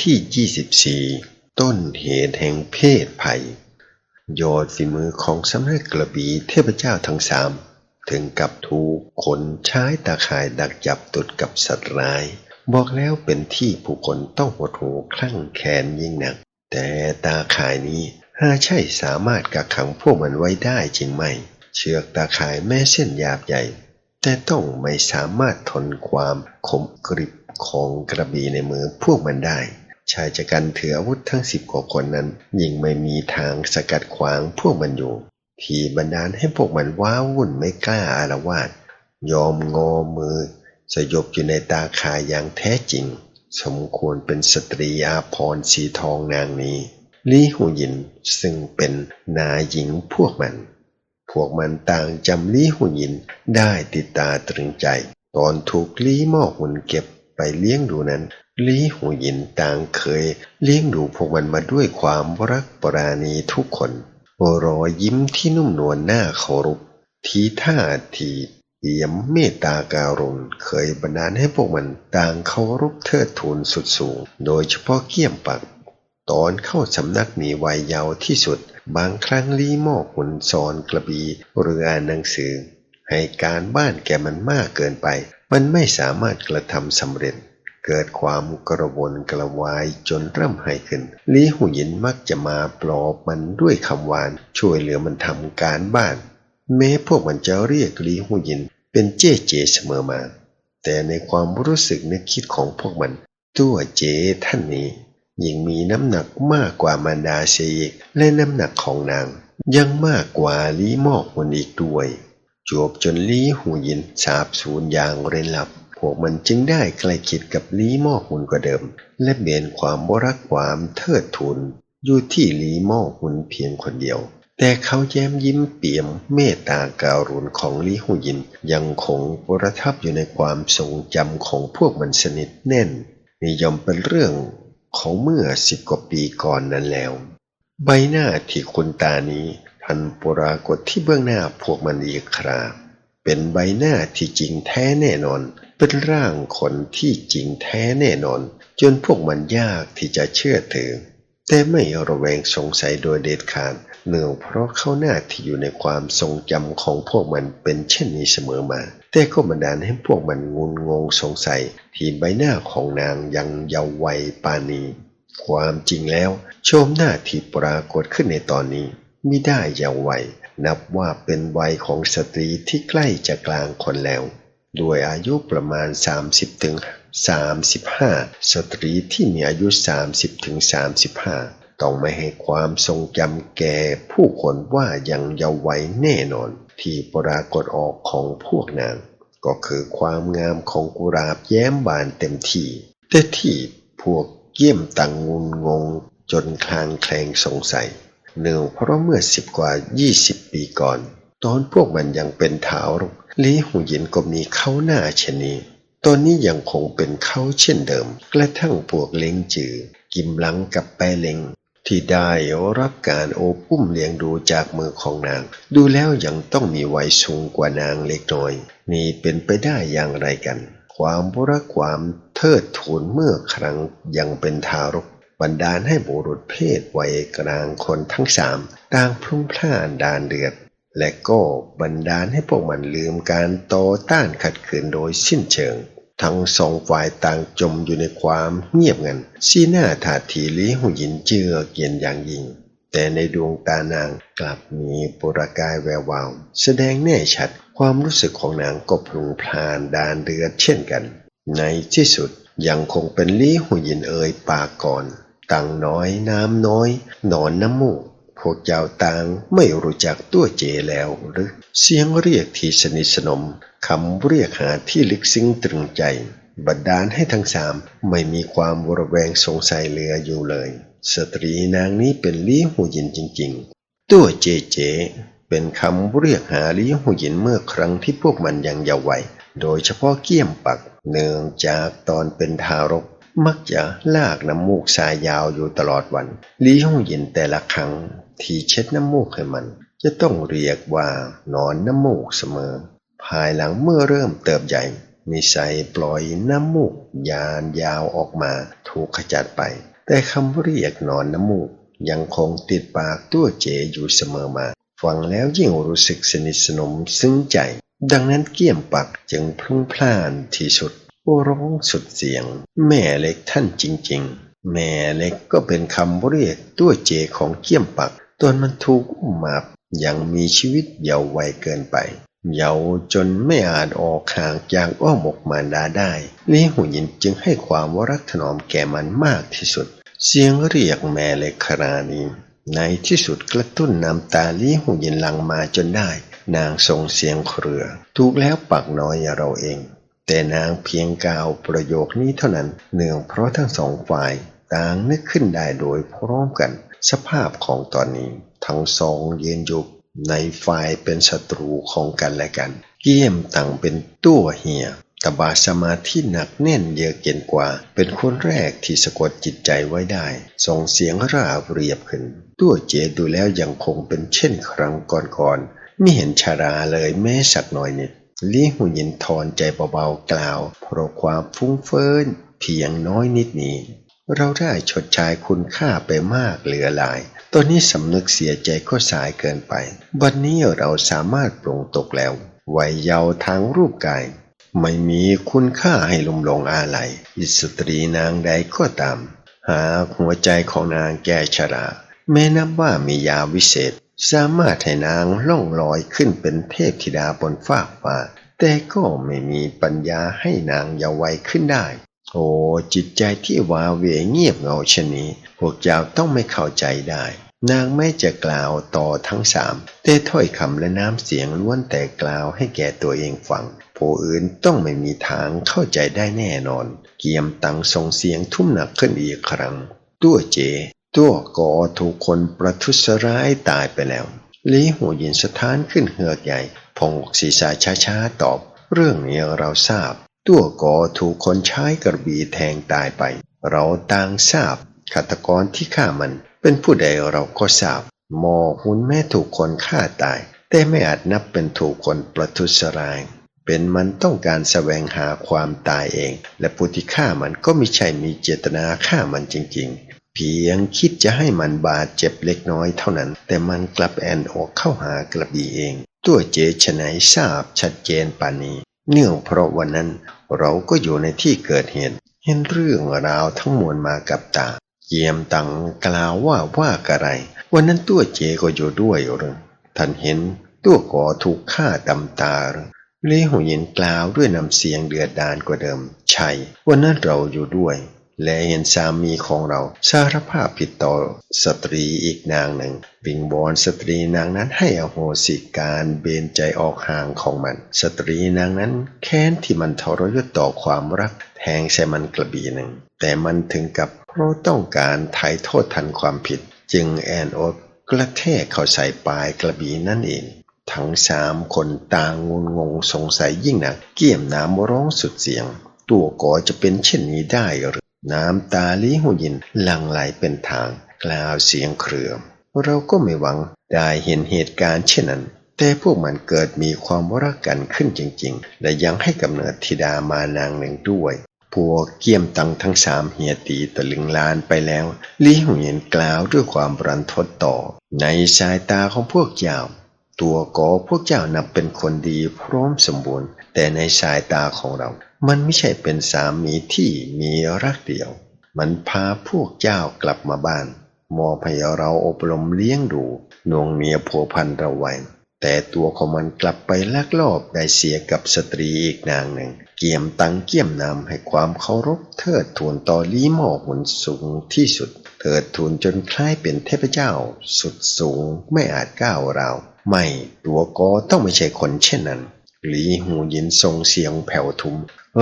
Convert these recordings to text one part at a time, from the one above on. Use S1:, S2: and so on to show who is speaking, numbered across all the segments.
S1: ที่ 24 ต้นเหตุแห่งเพศภัย ยอดฝีมือของสำนักกระบีเทพเจ้าทั้งสาม ถึงกับถูกคนใช้ตาข่ายดักจับตุดกับสัตว์ร้าย บอกแล้วเป็นที่ผู้คนต้องหดหูคลั่งแค้นยิ่งหนัก แต่ตาข่ายนี้หาใช่สามารถกักขังพวกมันไว้ได้จริงไหม เชือกตาข่ายแม้เส้นหยาบใหญ่ แต่ต้องไม่สามารถทนความคมกริบของกระบี่ในมือพวกมันได้ ชายจักันถืออาวุธทั้งสิบกว่าคนนั้น ยิ่งไม่มีทางสกัดขวางพวกมันอยู่ ที่บันดาลให้พวกมันว้าวุ่นไม่กล้าอารวาสยอมงอมือ สยบอยู่ในตาคายอย่างแท้จริง สมควรเป็นสตรีอาพรสีทองนางนี้ลี่หูยินซึ่งเป็นนายหญิงพวกมัน พวกมันต่างจำลี่หูยินได้ติดตาตรึงใจ ตอนถูกลี่หมอกหุ่นเก็บ ไปเลี้ยงดูนั้นลีหูหยินต่างเคย เลี้ยงดูพวกมันมาด้วยความรักปราณีทุกคนรอยยิ้มที่นุ่มนวลหน้าเคารพทีท่าทีเปี่ยมเมตตาการุณเคยบันดาลให้พวกมันต่างเคารพเทิดทูนสุดสูง โดยเฉพาะเกี้ยมปัก ตอนเข้าสำนักมีวัยเยาว์ที่สุด บางครั้งลีหมอกหุ่นซอนกระบีหรืออ่านหนังสือ ให้การบ้านแกมันมากเกินไป มันไม่สามารถกระทำสำเร็จ เกิดความกระวนกระวายจนเริ่มให้ขึ้นลีหูยินมักจะมาปลอบมันด้วยคำหวาน ช่วยเหลือมันทำการบ้าน แม้พวกมันจะเรียกลีหูยินเป็นเจ๊เจเสมอมา แต่ในความรู้สึกนึกคิดของพวกมันตัวเจท่านนี้ยิ่งมีน้ำหนักมากกว่ามารดาเสียอีกและน้ำหนักของนาง ยังมากกว่าลีมอกมันอีกด้วย จวบจนลีหูยินสาบสูญอย่างเร้นลับ พวกมันจึงได้ใกล้คิดกับลีหมอกหุนกว่าเดิม และเปลี่ยนความบรักความเทิดทูนอยู่ที่ลีหมอกหุนเพียงคนเดียว แต่เขาแย้มยิ้มเปี่ยมเมตตาการุณของลีหูยิน ยังคงประทับอยู่ในความทรงจำของพวกมันสนิทแน่นนี่ยอมเป็นเรื่องของเมื่อสิบกว่าปีก่อนนั้นแล้ว ใบหน้าที่คุณตานี้ พันปรากฏที่เบื้องหน้าพวกมันอีกคราเป็นใบหน้าที่จริงแท้แน่นอน เป็นร่างคนที่จริงแท้แน่นอน จนพวกมันยากที่จะเชื่อถือ แต่ไม่ระแวงสงสัยโดยเด็ดขาดเนื่องเพราะเข้าหน้าที่อยู่ในความทรงจำของพวกมันเป็นเช่นนี้เสมอมา แต่ก็บันดาลให้พวกมันงุนงงสงสัย ที่ใบหน้าของนางยังเยาว์วัยปานี ความจริงแล้ว โชมหน้าที่ปรากฏขึ้นในตอนนี้ มิได้เยาว์วัย นับว่าเป็นวัยของสตรีที่ใกล้จะกลางคนแล้ว ด้วยอายุประมาณ 30ถึง35 สตรีที่มีอายุ 30ถึง35 ต้องไม่ให้ความทรงจำแก่ผู้คนว่ายังเยาว์วัยแน่นอน ที่ปรากฏออกของพวกนาง ก็คือความงามของกุราบแย้มบานเต็มที่แต่ที่พวกเกี่ยมตังงุนงงจนคลางแคลงสงสัย เนื่องเพราะเมื่อสิบกว่า 20 ปีก่อน ตอนพวกมันยังเป็นทารกลีหูหยินก็มีเข้าหน้าเช่นนี้ตอนนี้ยังคงเป็นเขาเช่นเดิม กระทั่งพวกเล้งจือ กิมหลังกับแปเล้งที่ได้รับการโอบอุ้มเลี้ยงดูจากมือของนาง ดูแล้วยังต้องมีวัยสูงกว่านางเล็กน้อย นี่เป็นไปได้อย่างไรกัน ความรักความเทิดทูนเมื่อครั้งยังเป็นทารก บันดาลให้บุรุษเพศวัยกลางคนทั้งสามต่างพลุ่งพล่านดานเดือด และก็บันดาลให้พวกมันลืมการต่อต้านขัดขืนโดยสิ้นเชิง ทั้งสองฝ่ายต่างจมอยู่ในความเงียบงันสีหน้าถาทีลีหูหยินเจือเกียนอย่างยิ่ง แต่ในดวงตานางกลับมีประกายแวววาว แสดงแน่ชัดความรู้สึกของนางก็พลุงพลานดานเดือดเช่นกัน ในที่สุดยังคงเป็นลีหูหยินเอ่ยปากก่อน ตังน้อยน้ำน้อย หนอนน้ำมูกพวกเจ้าต่างไม่รู้จักตัวเจแล้วหรือ เสียงเรียกที่สนิทสนมคำเรียกหาที่ลึกซึ้งตรึงใจ บัดดาลให้ทั้งสามไม่มีความวระแวงสงสัยเหลืออยู่เลย สตรีนางนี้เป็นลี้หูยินจริง ๆ ตัวเจเจ เป็นคำเรียกหาลี้หูยินเมื่อครั้งที่พวกมันยังเยาว์วัยโดยเฉพาะเกี้ยมปักเนื่องจากตอนเป็นทารก มักจะลากน้ำมูกสายยาวอยู่ตลอดวันลี้หูหยินแต่ละครั้งที่เช็ดน้ำมูกให้มัน จะต้องเรียกว่านอนน้ำมูกเสมอ ภายหลังเมื่อเริ่มเติบใหญ่มีใสปล่อยน้ำมูกยานยาวออกมาถูกขจัดไป แต่คำเรียกนอนน้ำมูกยังคงติดปากตัวเจอยู่เสมอมา ฟังแล้วยิ่งรู้สึกสนิทสนมซึ้งใจ ดังนั้นเกี่ยมปักจึงพลุ่งพล่านที่สุด ร้องสุดเสียง แม่เล็กท่านจริง ๆ แม่เล็กก็เป็นคำเรียกตัวเจของเกี่ยมปักตอนมันถูกอุ้มมายังมีชีวิตเยาว์วัยเกินไป เยาว์จนไม่อาจออกห่างจากอ้อมอกมารดาได้ลี่หูยินจึงให้ความวรักถนอมแก่มันมากที่สุด เสียงเรียกแม่เล็กครานีในที่สุดกระตุ้นน้ำตาลี่หูยินหลังมาจนได้ นางส่งเสียงเครือ ถูกแล้วปักน้อยเราเอง แต่นางเพียงกล่าวประโยคนี้เท่านั้น เนื่องเพราะทั้งสองฝ่ายต่างนึกขึ้นได้โดยพร้อมกัน สภาพของตอนนี้ทั้งสองเยืนอยู่ในฝ่ายเป็นศัตรูของกันและกัน เกี่ยมต่างเป็นตัวเหียตบาสมาธิหนักแน่นเยอะเกินกว่า เป็นคนแรกที่สะกดจิตใจไว้ได้ ส่งเสียงราบเรียบขึ้น ตัวเจดูแล้วยังคงเป็นเช่นครั้งก่อนๆไม่เห็นชาราเลยแม้สักหน่อยนิด ลี่หูยินทอนใจเบาๆกล่าว เพราะความฟุ้งเฟ้อเพียงน้อยนิดนี้ เราได้ชดใช้คุณค่าไปมากเหลือหลาย ตอนนี้สำนึกเสียใจก็สายเกินไปวันนี้เราสามารถปรงตกแล้ววัยเยาว์ทางรูปกาย ไม่มีคุณค่าให้ลุมหลงอาลัยอิสตรีนางใดก็ตาม หาหัวใจของนางแก่ชราแม้นับว่ามียาวิเศษ สามารถให้นางล่องลอยขึ้นเป็นเทพธิดาบนฟากฟ้าแต่ก็ไม่มีปัญญาให้นางเยาว์วัยขึ้นได้ โอ้จิตใจที่วาเวเงียบเงาชนนี้ พวกเจ้าต้องไม่เข้าใจได้ นางไม่จะกล่าวต่อทั้งสามแต่ถ้อยคำและน้ำเสียงล้วนแต่กล่าวให้แก่ตัวเองฟังผู้อื่นต้องไม่มีทางเข้าใจได้แน่นอน เกียมตังส่งเสียงทุ่มหนักขึ้นอีกครั้ง ตัวเจ ตัวกอถูกคนประทุษร้ายตายไปแล้วลีหัวยินสถานขึ้นเหือกใหญ่พงศีรษะช้าๆตอบ เรื่องนี้เราทราบ ตัวกอถูกคนใช้กระบี่แทงตายไป เราต่างทราบฆาตกรที่ฆ่ามัน เป็นผู้ใดเราก็ทราบหมอหุนแม่ถูกคนฆ่าตาย แต่ไม่อาจนับเป็นถูกคนประทุษร้าย เป็นมันต้องการแสวงหาความตายเอง และผู้ที่ฆ่ามันก็ไม่ใช่มีเจตนาฆ่ามันจริงๆ พียงคิดจะให้มันบาดเจ็บเล็กน้อยเท่านั้น แต่มันกลับแอนออกเข้าหากระบี่เอง ตัวเจชนทราบชัดเจนปานนี้ เนื่องเพราะวันนั้นเราก็อยู่ในที่เกิดเหตุเห็นเรื่องราวทั้งมวลมากับตาเยี่ยมตังกล่าวว่าว่ากระไร วันนั้นตัวเจก็อยู่ด้วยหรือท่านเห็นตัวก่อถูกฆ่าตำตาหรือเลหูยินกล่าวด้วยน้ำเสียงเดือดดาลกว่าเดิม ใช่ วันนั้นเราอยู่ด้วย และเห็นสามีของเรา สารภาพผิดต่อสตรีอีกนางหนึ่งวิงบอนสตรีนางนั้นให้อโหสิการเบนใจออกห่างของมัน สตรีนางนั้นแค้นที่มันทรยศต่อความรักแทงใส่มันกระบี่หนึ่ง แต่มันถึงกับเพราะต้องการไถ่โทษทันความผิด จึงแอนโอกกระแทกเข้าใส่ปลายกระบี่นั่นเองทั้งสามคนต่างงุนงงสงสัยยิ่งหนัก เกี่ยมน้ำร้องสุดเสียง ตัวก่อจะเป็นเช่นนี้ได้หรือ น้ำตาลีหูยินหลั่งไหลเป็นทางกล่าวเสียงเครือมเราก็ไม่หวังได้เห็นเหตุการณ์เช่นนั้น แต่พวกมันเกิดมีความรักกันขึ้นจริง ๆ และยังให้กำเนิดธิดามานางหนึ่งด้วยพวกเกี่ยมตังทั้งสามเฮียตีตะลึงลานไปแล้วลีหงเย็นกล่าวด้วยความรันทดต่อ ในสายตาของพวกเจ้า ตัวกอพวกเจ้านับเป็นคนดีพร้อมสมบูรณ์ แต่ในสายตาของเรา มันไม่ใช่เป็นสามีที่มีรักเดียว มันพาพวกเจ้ากลับมาบ้าน มอบให้เราอบรมเลี้ยงดูนวงเนียผัวพันเราไว้แต่ตัวของมันกลับไปลักลอบได้เสียกับสตรีอีกนางหนึ่ง เกี่ยมตังเกี่ยมนำให้ความเคารพเทิดทูนต่อลีหมอหุนสูงที่สุด เทิดทูนจนคล้ายเป็นเทพเจ้า สุดสูงไม่อาจก้าวราวไม่ตัวก็ต้องไม่ใช่คนเช่นนั้น หลีหูยินทรงเสียงแผ่วทุ้ม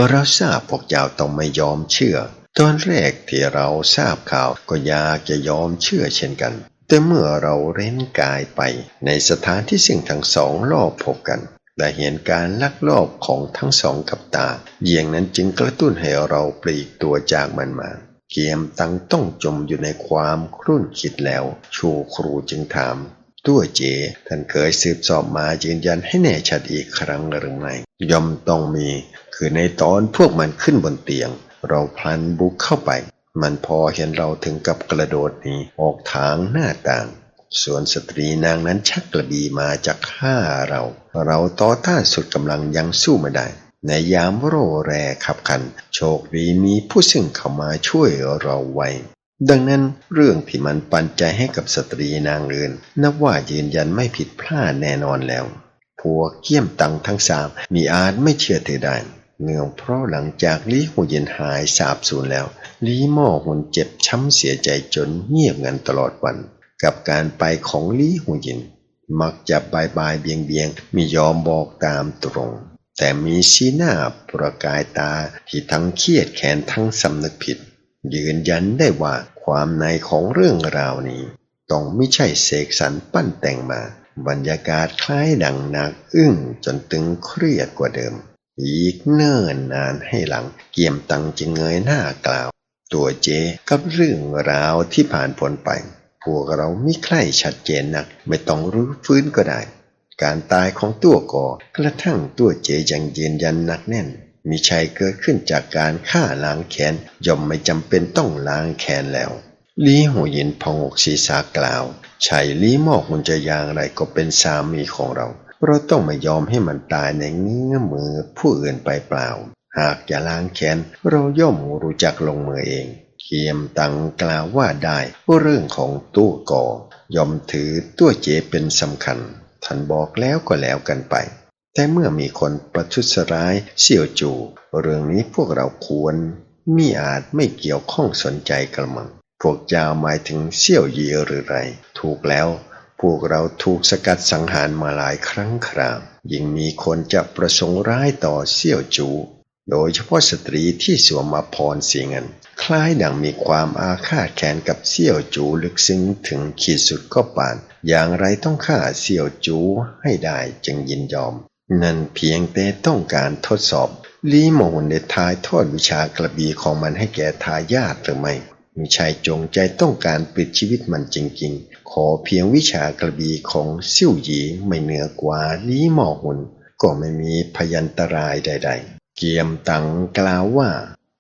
S1: เราทราบพวกเจ้าต้องไม่ยอมเชื่อ ตอนแรกที่เราทราบข่าวก็อยากจะยอมเชื่อเช่นกัน แต่เมื่อเราเร้นกายไป ในสถานที่สิ่งทั้งสองรอบพบกัน และเห็นการลักลอบของทั้งสองกับตาเยี่ยงนั้นจึงกระตุ้นให้เราปลีกตัวจากมันมา เกียมตังต้องจมอยู่ในความครุ่นคิดแล้ว ชูครูจึงถาม ตัวเจ ท่านเคยสืบสอบมายืนยันให้แน่ชัดอีกครั้งหรือไม่ย่อมต้องมี คือในตอนพวกมันขึ้นบนเตียง เราพลันบุกเข้าไป มันพอเห็นเราถึงกับกระโดดหนีออกทางหน้าต่าง ส่วนสตรีนางนั้นชักกระบี่มาจากฆ่าเรา เราต่อต้านสุดกำลังยังสู้ไม่ได้ ในยามโรแรขับขัน โชคดีมีผู้ซึ่งเข้ามาช่วยเราไว้ ดังนั้นเรื่องที่มันปันใจให้กับสตรีนางอื่นนับว่ายืนยันไม่ผิดพลาดแน่นอนแล้ว พวกเกี้ยมตังทั้งสามมีอาจไม่เชื่อถือได้เนื่องเพราะหลังจากลีหูเย็นหายสาบสูญแล้ว ลีหม่อหุนเจ็บช้ำเสียใจจนเงียบงันตลอดวัน กับการไปของลีหูเย็น มักจะบายบายเบียงเบียงมียอมบอกตามตรง แต่มีสีหน้าประกายตาที่ทั้งเครียดแค้นทั้งสำนึกผิด ยืนยันได้ว่าความในของเรื่องราวนี้ ต้องไม่ใช่เสกสรรปั้นแต่งมา บรรยากาศคล้ายดังนักอึ้งจนตึงเครียดกว่าเดิม อีกเนิ่นนานให้หลังเกียมตังจึงเงยหน้ากล่าว ตัวเจกับเรื่องราวที่ผ่านพ้นไป พวกเราไม่ใคร่ชัดเจนนัก ไม่ต้องรื้ฟื้นก็ได้ การตายของตัวก่อกระทั่งตัวเจยังยืนยันหนักแน่น มีชัยเกิดขึ้นจากการฆ่าล้างแค้นย่อมไม่จำเป็นต้องล้างแค้นแล้วลีหัวยินพองอกศีรษะกล่าวชัยลีหมอกมันจะอย่างไรก็เป็นสามีของเรา เราต้องไม่ยอมให้มันตายในเงื้อมือผู้อื่นไปเปล่า หากจะล้างแค้นเราย่อมรู้จักลงมือเองเคียมตังกล่าวว่าได้เรื่องของตู้ก่อย่อมถือตัวเจเป็นสำคัญท่านบอกแล้วก็แล้วกันไป แต่เมื่อมีคนประทุษร้ายเสี่ยวจู เรื่องนี้พวกเราควรมิอาจไม่เกี่ยวข้องสนใจกระมัง พวกเจ้าหมายถึงเสี่ยวเยีหรือไร ถูกแล้ว พวกเราถูกสกัดสังหารมาหลายครั้งครามยิ่งมีคนจะประสงค์ร้ายต่อเสี่ยวจู โดยเฉพาะสตรีที่สวมอภรสีเงิน คล้ายดังมีความอาฆาตแค้นกับเสี่ยวจูลึกซึ้งถึงขีดสุดก็ปาน อย่างไรต้องฆ่าเสี่ยวจูให้ได้จึงยินยอม นั่นเพียงแต่ต้องการทดสอบลีโมนได้ทายทอดวิชากระบี่ของมันให้แก่ทายาทหรือไม่มีชายจงใจต้องการปิดชีวิตมันจริงๆ ขอเพียงวิชากระบี่ของซิ่วหยีไม่เหนือกว่าลีหมอหุนก็ไม่มีพยันตรายใด ๆ เกียมตังกล่าวว่า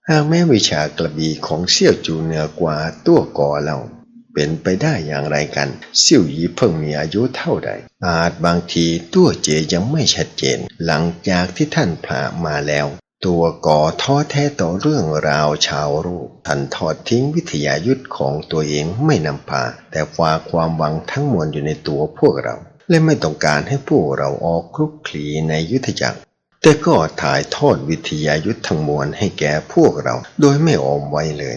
S1: หากแม้วิชากระบี่ของเสี่ยวจูเหนือกว่าตัวก่อเรา เป็นไปได้อย่างไรกันเสี่ยวหยีเพิ่งมีอายุเท่าใด อาจบางทีตัวเจยังไม่ชัดเจน หลังจากที่ท่านผ่ามาแล้ว ตัวก่อท้อแท้ต่อเรื่องราวชาวโลกท่านทอดทิ้งวิทยายุทธของตัวเองไม่นำพา แต่ฝากความหวังทั้งมวลอยู่ในตัวพวกเรา และไม่ต้องการให้พวกเราออกคลุกคลีในยุทธจักรแต่ก็ถ่ายทอดวิทยายุทธทั้งมวลให้แก่พวกเรา โดยไม่ออมไว้เลย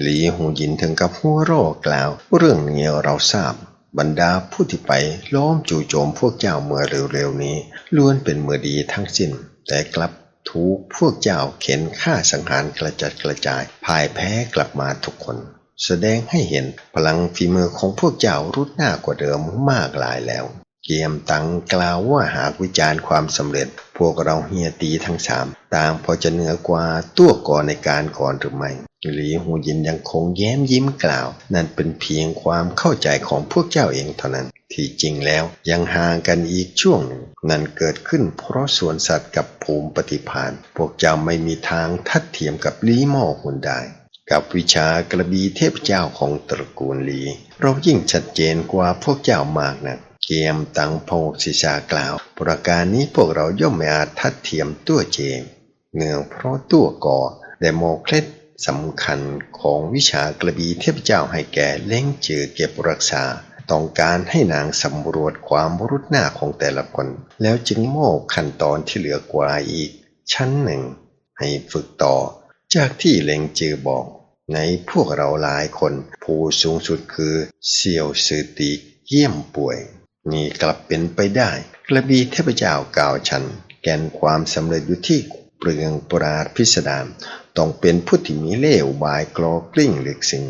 S1: หลีหูยินถึงกับหัวเร่อกล่าว เรื่องนี้เราทราบบรรดาผู้ที่ไปล้อมจู่โจมพวกเจ้าเมื่อเร็วๆนี้ ล้วนเป็นมือดีทั้งสิ้น แต่กลับถูกพวกเจ้าเข็นฆ่าสังหารกระจัดกระจายพ่ายแพ้กลับมาทุกคน แสดงให้เห็นพลังฝีมือของพวกเจ้ารุดหน้ากว่าเดิมมากหลายแล้ว เกียมตังกล่าวว่าหากวิจารณ์ความสำเร็จ พวกเราเฮียตีทั้งสามต่างพอจะเหนือกว่าตัวก่อนในการก่อนหรือไม่หลีหูยินยังคงแย้มยิ้มกล่าว นั่นเป็นเพียงความเข้าใจของพวกเจ้าเองเท่านั้น ที่จริงแล้วยังห่างกันอีกช่วงหนึ่ง นั่นเกิดขึ้นเพราะสวนสัตว์กับภูมิปฏิภาณพวกเจ้าไม่มีทางทัดเทียมกับลีหม่อหุนได้กับวิชากระบีเทพเจ้าของตระกูลลี เรายิ่งชัดเจนกว่าพวกเจ้ามากนะัก เกียมตังพงศิษากล่าว ประการนี้พวกเราย่อมไม่อาจทัดเทียมตัวเจงเนื่องเพราะตัวก่อได้โมเคล็ดสำคัญของวิชากระบีเทพเจ้าให้แก่เล้งจือเก็บรักษา ต้องการให้นางสำรวจความรุดหน้าของแต่ละคน แล้วจึงมอบขั้นตอนที่เหลือกว่าอีก ชั้นหนึ่ง ให้ฝึกต่อ จากที่เล้งจือบอก ในพวกเราหลายคน ผู้สูงสุดคือเซียวซือตีเยี่ยมป่วย นี่กลับเป็นไปได้ กระบีเทพเจ้ากล่าวฉัน แกนความสำเร็จอยู่ที่เปลืองปราดพิสดารต้องเป็นผู้ที่มีเล่ห์บายกรอกลิ้งเลึกซึ้ง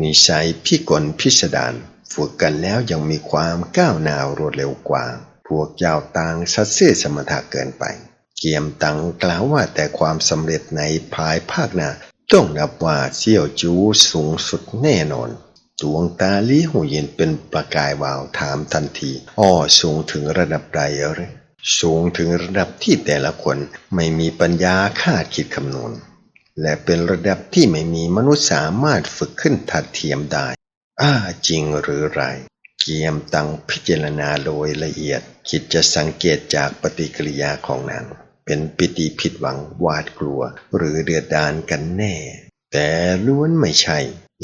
S1: นิสัยพิกลพิสดารฝึกกันแล้วยังมีความก้าวหน้ารวดเร็วกว่า พวกเจ้าต่างสัตย์ซื่อสมถะเกินไป เกียมตังกล่าวว่าแต่ความสำเร็จในภายภาคหน้าต้องนับว่าเซี่ยวจูสูงสุดแน่นอน ดวงตาลี้หูเย็นเป็นประกายวาวถามทันที อ้อสูงถึงระดับใดหรือสูงถึงระดับที่แต่ละคนไม่มีปัญญาคาดคิดคำนวณ และเป็นระดับที่ไม่มีมนุษย์สามารถฝึกขึ้นทัดเทียมได้ อ้าจริงหรือไร เกียมตังพิจารณาโดยละเอียด คิดจะสังเกตจากปฏิกิริยาของนางเป็นปิติผิดหวังหวาดกลัว หรือเดือดดานกันแน่ แต่ล้วนไม่ใช่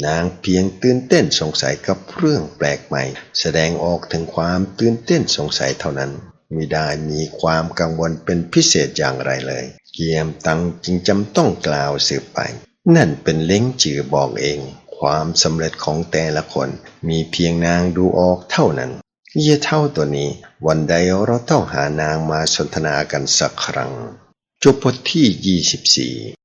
S1: นางเพียงตื่นเต้นสงสัยกับเรื่องแปลกใหม่ แสดงออกถึงความตื่นเต้นสงสัยเท่านั้นมิได้มีความกังวลเป็นพิเศษอย่างไรเลย เกียมตังจึงจำต้องกล่าวสืบไป นั่นเป็นเล้งจือบอกเอง ความสำเร็จของแต่ละคน มีเพียงนางดูออกเท่านั้น เยี่ยเท่าตัวนี้ วันใดเราต้องหานางมาสนทนากันสักครั้ง จบบทที่ 24